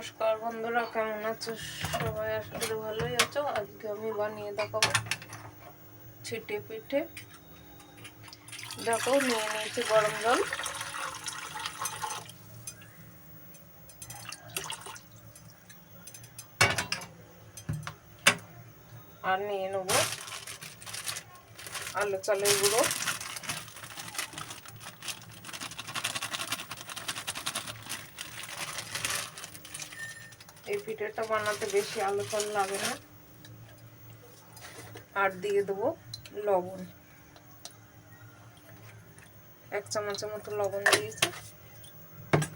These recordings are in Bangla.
নমস্কার বন্ধুরা, কেমন আছো? সবাই আশা করি ভালোই আছো। আজকে আমি বানিয়ে দেখাবো ছিটে পিঠে। দেখো, নিয়ে নিয়েছি গরম জল। আর নিয়ে নেব আলু চালের গুঁড়ো। এই পিঠেটা বানাতে বেশি আলু ফল লাগে না। আর দিয়ে দেবো লবণ। এক চামচের মতো লবণ দিয়েছি।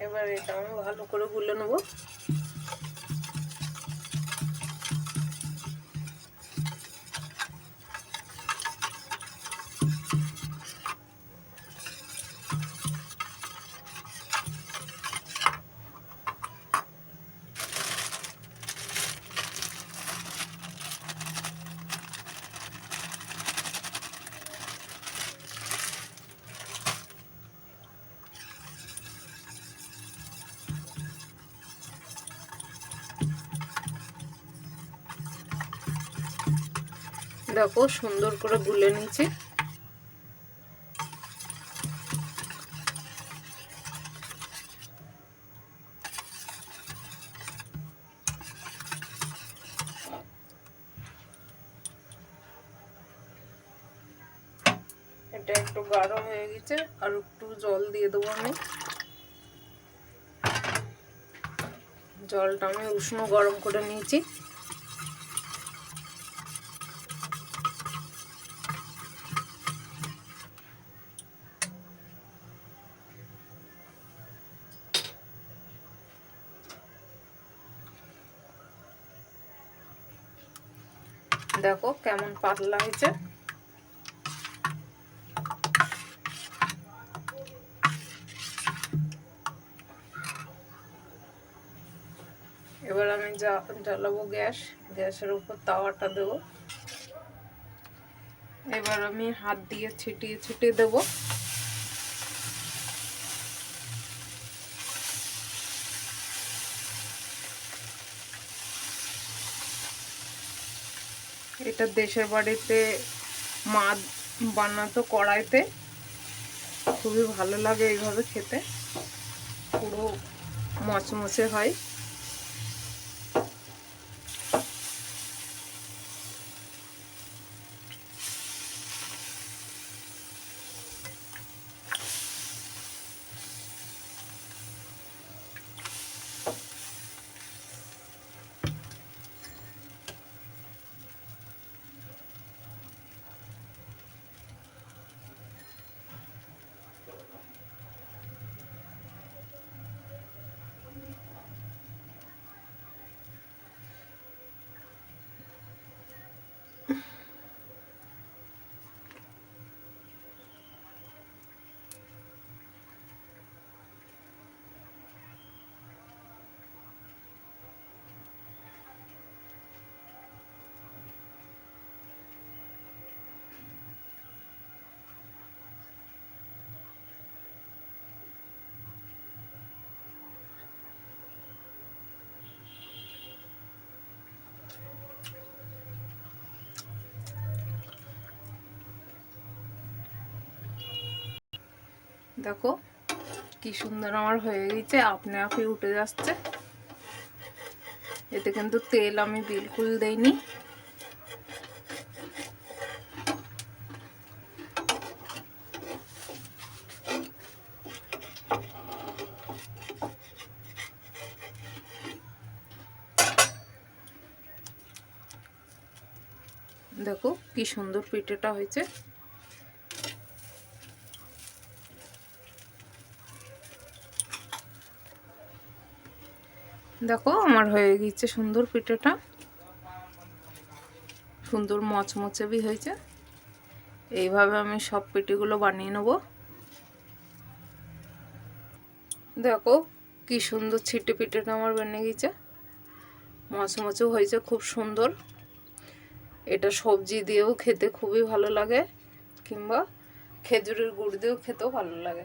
এবার এটা আমি ভালো করে গুলে নেব। দেখো, সুন্দর করে গুলে নিয়েছি। এটা একটু গাঢ় হয়ে গেছে, আর একটু জল দিয়ে দেবো আমি। জলটা আমি উষ্ণ গরম করে নিয়েছি। দেখো কেমন পাতলা হয়েছে। এবার আমি জ্বালাবো গ্যাস। গ্যাসের উপর তাওয়াটা দেবো। এবার আমি হাত দিয়ে ছিটিয়ে ছিটিয়ে দেবো। এটা দেশের বাড়িতে মা বানাতো কড়াইতে। খুবই ভালো লাগে এইভাবে খেতে। পুরো মচমচে হয়। দেখো কি সুন্দর আমার হয়ে গেছে, আপনি আপনি উঠে যাচ্ছে। এতে কিন্তু তেল আমি বিলকুল দেইনি। দেখো কি সুন্দর পিঠেটা হয়েছে। দেখো আমার হয়ে গিয়েছে সুন্দর পিঠেটা। সুন্দর মচমচে বি হয়েছে। এইভাবে আমি সব পিঠেগুলো বানিয়ে নেব। দেখো কি সুন্দর ছিটে পিঠেটা আমার বেনে গেছে মচমচেও হয়েছে খুব সুন্দর। এটা সবজি দিয়েও খেতে খুবই ভালো লাগে, কিংবা খেজুরের গুড় দিয়েও খেতেও ভালো লাগে।